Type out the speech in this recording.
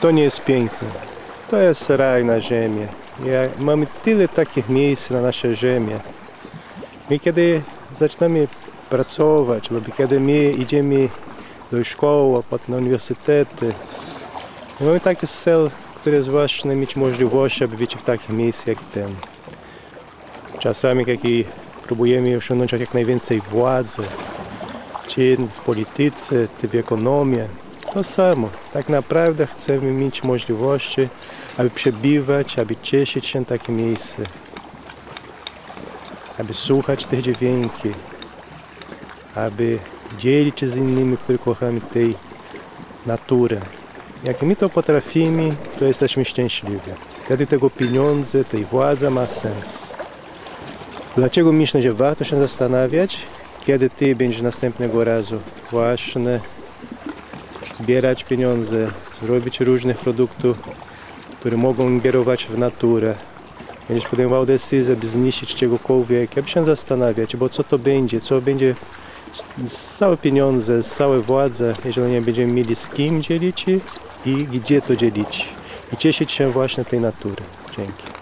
to nie jest piękne. To jest raj na ziemi. Ja, mamy tyle takich miejsc na naszej ziemi. My kiedy zaczynamy pracować, lub kiedy my idziemy do szkoły, potem na uniwersytety, my mamy taki cel, który jest właśnie mieć możliwość, aby być w takich miejscach jak ten. Czasami jak i próbujemy osiągnąć jak najwięcej władzy, czy w polityce, czy w ekonomii. To samo. Tak naprawdę chcemy mieć możliwości, aby przebywać, aby cieszyć się takie miejsce, aby słuchać tych dźwięki, aby dzielić się z innymi, którzy kochamy tej natury. Jak my to potrafimy, to jesteśmy szczęśliwi. Wtedy tego pieniądze, tej władza ma sens. Dlaczego myślę, że warto się zastanawiać, kiedy ty będziesz następnego razu właśnie zbierać pieniądze, zrobić różnych produktów, które mogą ingerować w naturę. Będziesz podejmował decyzję, by zniszczyć czegokolwiek, aby się zastanawiać, bo co to będzie, co będzie z całe pieniądze, z całe władze, jeżeli nie będziemy mieli z kim dzielić i gdzie to dzielić. I cieszyć się właśnie tej natury. Dzięki.